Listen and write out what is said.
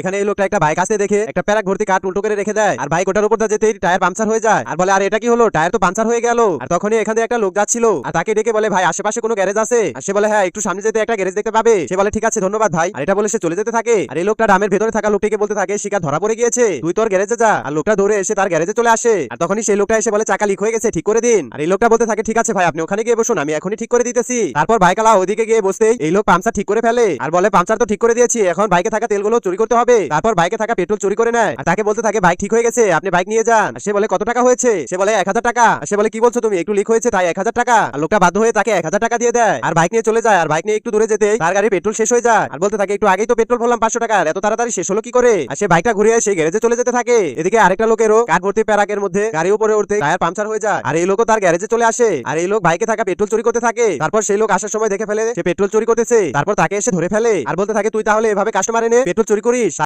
এখানে এই লোকটা একটা বাইক আসতে দেখে একটা প্যারাক ভর্তি কাঠ উল্টো করে রেখে দেয়। আর বাইক ওটার উপর যেতেই টায়ার পাংচার হয়ে যায়। আর বলে, আর, এটা কি হলো? টায়ার তো পাংচার হয়ে গেল। আর তখনই এখানে একটা লোক যাচ্ছিল। আর তাকে ডেকে বলে, ভাই, আশেপাশে কোনো গ্যারেজ আছে? আর সে বলে হ্যাঁ একটু সামনে যেতে একটা গ্যারেজ দেখতে পাবে। সে বলে, ঠিক আছে, ধন্যবাদ ভাই। আর এটা বলে সে চলে যেতে থাকে। আর এই লোকটা ডামের ভেতরে থাকা লোকটিকে বলতে থাকে, শিকার ধরা পড়ে গিয়েছে। তুই তোর গ্যারেজে যা। আর লোকটা ধরে এসে তার গ্যারেজে চলে আসে। আর তখনই সেই লোকটা এসে বলে, চাকা লিক হয়ে গেছে, ঠিক করে দিন। আর এই লোকটা বলতে থাকে, ঠিক আছে ভাই, আপনি ওখানে গিয়ে বসুন, আমি এখনই ঠিক করে দিতেছি। তারপর বাইকালা ওদিকে গিয়ে বসতেই এই লোক পাংচার ঠিক করে ফেলে। আর বলে পাংচার তো ঠিক করে দিয়েছি, এখন বাইকে থাকা তেলগুলো চুরি করতে হবে। তারপর বাইকে থাকা পেট্রোল চুরি করে নেয়। তাকে বলতে থাকে বাইক ঠিক হয়ে গেছে, আপনি বাইক নিয়ে যান। সে বলে, কত টাকা হয়েছে? সে বলে, এক হাজার টাকা। সে বলে, কি বলছো তুমি? একটু লিক হয়েছে, তাই এক হাজার টাকা। আর লোকটা বাধ্য হয়ে তাকে এক হাজার টাকা দিয়ে দেয়। আর বাইক নিয়ে চলে যায়। আর বাইক নিয়ে একটু দূরে যেতে তার গাড়ি পেট্রোল শেষ হয়ে যায়। আর বলতে থাকে, একটু আগেই তো পেট্রোল ভরলাম পাঁচশো টাকা এত তাড়াতাড়ি শেষ হলো কি করে? আর সে বাইকটা ঘুরিয়ে সেই গ্যারেজে চলে যেতে থাকে। এদিকে আরেকটা লোকেরও কাঠ ভর্তি প্যারাকের মধ্যে গাড়ি উপরে উঠতে টায়ার পাংচার হয়ে যায়। আর এই লোকও তার গ্যারেজে চলে আসে। আর এই লোক বাইকে থাকা পেট্রোল চুরি করতে থাকে। তারপর সেই লোক আসার সময় দেখে ফেলে সে পেট্রোল চুরি করতেছে। তারপর তাকে এসে ধরে ফেলে। আর বলতে থাকে, তুই তাহলে এভাবে কাস্টমার এনে পেট্রোল চুরি করিস?